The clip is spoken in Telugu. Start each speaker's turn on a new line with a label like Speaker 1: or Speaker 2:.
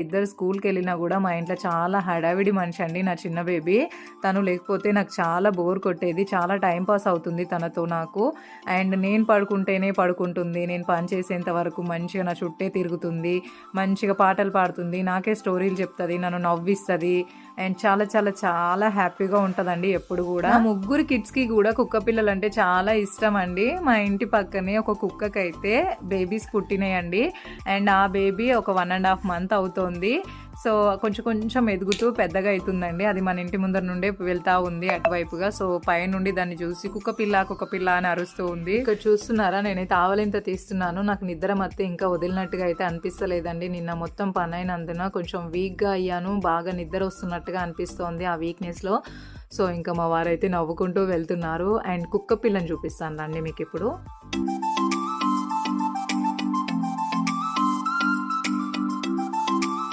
Speaker 1: ఇద్దరు స్కూల్‌కి వెళ్ళినా కూడా మా ఇంట్లో చాలా హడావిడి మనిషి అండి నా చిన్న బేబీ. తను లేకపోతే నాకు చాలా బోర్ కొట్టేది. చాలా టైం పాస్ అవుతుంది తనతో నాకు. అండ్ నేను పడుకుంటేనే పడుకుంటుంది. నేను పని చేసేంత వరకు మంచిగా నా చుట్టే తిరుగుతుంది. మంచిగా పాటలు పాడుతుంది. నాకే స్టోరీలు చెప్తుంది నన్ను నవ్విస్తుంది అండ్ చాలా చాలా చాలా హ్యాపీగా ఉంటుందండి ఎప్పుడు కూడా ముగ్గురు కిడ్స్‌కి కూడా కుక్క పిల్లలు అంటే చాలా ఇష్టం అండి. మా ఇంటి పక్కనే ఒక కుక్కకైతే బేబీస్ పుట్టినాయండి. అండ్ ఆ బేబీ ఒక వన్ అండ్ హాఫ్ మంత్ అవుతుంది సో, కొంచెం కొంచెం ఎదుగుతూ పెద్దగా అవుతుందండి అది మన ఇంటి ముందర నుండే వెళ్తా ఉంది అటువైపుగా. సో, పైనుండి దాన్ని చూసి కుక్క పిల్ల, కుక్క పిల్ల అని అరుస్తూ ఉంది. ఇక్కడ చూస్తున్నారా నేనైతే ఆవలింత తీస్తున్నాను. నాకు నిద్ర మత్తే ఇంకా వదిలినట్టుగా అయితే అనిపిస్తలేదండి. నిన్న మొత్తం పనైనందున కొంచెం వీక్‌గా అయ్యాను. బాగా నిద్ర వస్తున్నట్టుగా అనిపిస్తోంది ఆ వీక్‌నెస్‌లో. సో, ఇంకా మా వారైతే నవ్వుకుంటూ వెళ్తున్నారు. అండ్ కుక్క పిల్లని చూపిస్తాను రండి మీకు ఇప్పుడు